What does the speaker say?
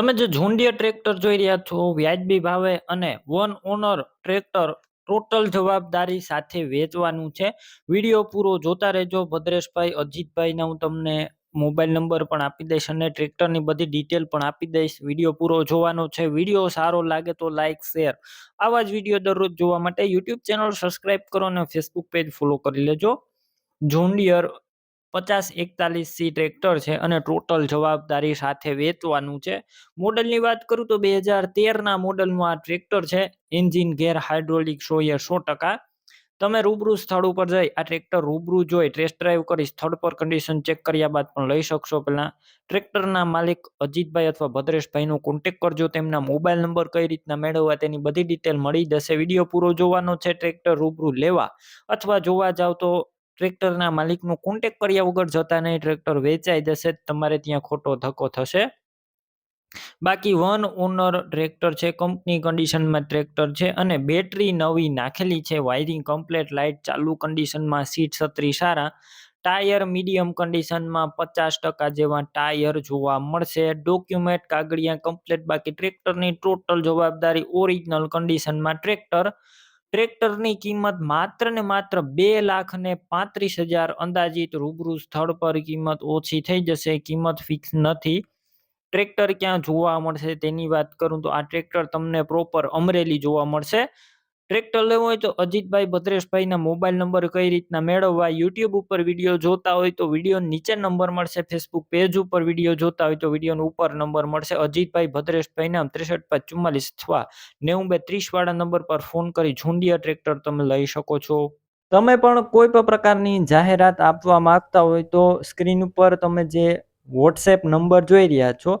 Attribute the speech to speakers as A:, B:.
A: તમે જે John Deere tractor જોઈ રહ્યા છો, વ્યાજબી ભાવે અને વન ઓનર ટ્રેક્ટર ટોટલ જવાબદારી સાથે વેચવાનું છે. વીડિયો પૂરો જોતા રહેજો. ભદ્રેશભાઈ અજીતભાઈને હું તમને મોબાઈલ નંબર પણ આપી દઈશ અને ટ્રેક્ટરની બધી ડિટેલ પણ આપી દઈશ. વીડિયો પૂરો જોવાનો છે. વીડિયો સારો લાગે તો લાઇક શેર. આવા જ વીડિયો દરરોજ જોવા માટે યુટ્યુબ ચેનલ સબસ્ક્રાઇબ કરો અને ફેસબુક પેજ ફોલો કરી લેજો. જોન્ડિયર પચાસ એકતાલીસ સી ટ્રેક્ટર છે અને ટોટલ જવાબદારી સાથે વેચવાનું છે. મોડલની વાત કરું તો બે હજાર તેરના મોડલનું આ ટ્રેક્ટર છે. એન્જિન ગેર હાઇડ્રોલિક સોએ સો ટકા. તમે રૂબરૂ સ્થળ ઉપર જઈ આ ટ્રેક્ટર રૂબરૂ જોઈ ટેસ્ટ ડ્રાઈવ કરી સ્થળ પર કન્ડિશન ચેક કર્યા બાદ પણ લઈ શકશો પહેલાં. ટ્રેક્ટરના માલિક અજીતભાઈ અથવા ભદ્રેશભાઈનો કોન્ટેક કરજો. તેમના મોબાઈલ નંબર કઈ રીતના મેળવવા તેની બધી ડિટેલ મળી જશે. વીડિયો પૂરો જોવાનો છે ટ્રેક્ટર રૂબરૂ લેવા અથવા જોવા જાવ તો ટ્રેક્ટરના માલિકનો કોન્ટેક કર્યા વગર જતા નહીં, ટ્રેક્ટર વેચાઈ જશે તમારે ત્યાં ખોટો ધક્કો થશે. બાકી વન ઓનર ટ્રેક્ટર છે, કંપની કન્ડિશનમાં ટ્રેક્ટર છે અને બેટરી નવી નાખેલી છે, વાયરિંગ કમ્પ્લેટ, લાઇટ ચાલુ કન્ડિશનમાં સીટ છત્રી સારા, ટાયર મીડિયમ કન્ડિશનમાં પચાસ ટકા જેવા ટાયર જોવા મળશે. ડોક્યુમેન્ટ કાગળિયા કમ્પ્લેટ, બાકી ટ્રેક્ટરની ટોટલ જવાબદારી ઓરિજિનલ કન્ડિશનમાં ટ્રેક્ટર ટ્રેક્ટરની કિંમત માત્ર ને માત્ર બે લાખ ને પાંત્રીસ હજાર અંદાજિત રૂબરૂ સ્થળ પર કિંમત ઓછી થઈ જશે, કિંમત ફિક્સ નથી. ટ્રેક્ટર ક્યાં જોવા મળશે તેની વાત કરું તો આ ટ્રેક્ટર તમને પ્રોપર અમરેલી જોવા મળશે. ટ્રેક્ટર લેવું હોય તો અજીતભાઈ ભદ્રેશભાઈના મોબાઈલ નંબર કઈ રીતના મેળવવા યુટ્યુબ ઉપર વીડિયો જોતા હોય તો વીડિયો નીચે નંબર મળશે ફેસબુક પેજ ઉપર વીડિયો જોતા હોય તો વિડીયોનો ઉપર નંબર મળશે. અજીતભાઈ ભદ્રેશભાઈના ત્રેસઠ પાંચ ચુમ્માલીસ છ નેવું બે ત્રીસવાળા નંબર પર ફોન કરી ઝુંડિયા ટ્રેક્ટર તમે લઈ શકો છો. તમે પણ કોઈ પણ પ્રકારની જાહેરાત આપવા માંગતા હોય તો સ્ક્રીન ઉપર તમે જે વોટ્સએપ નંબર જોઈ રહ્યા છો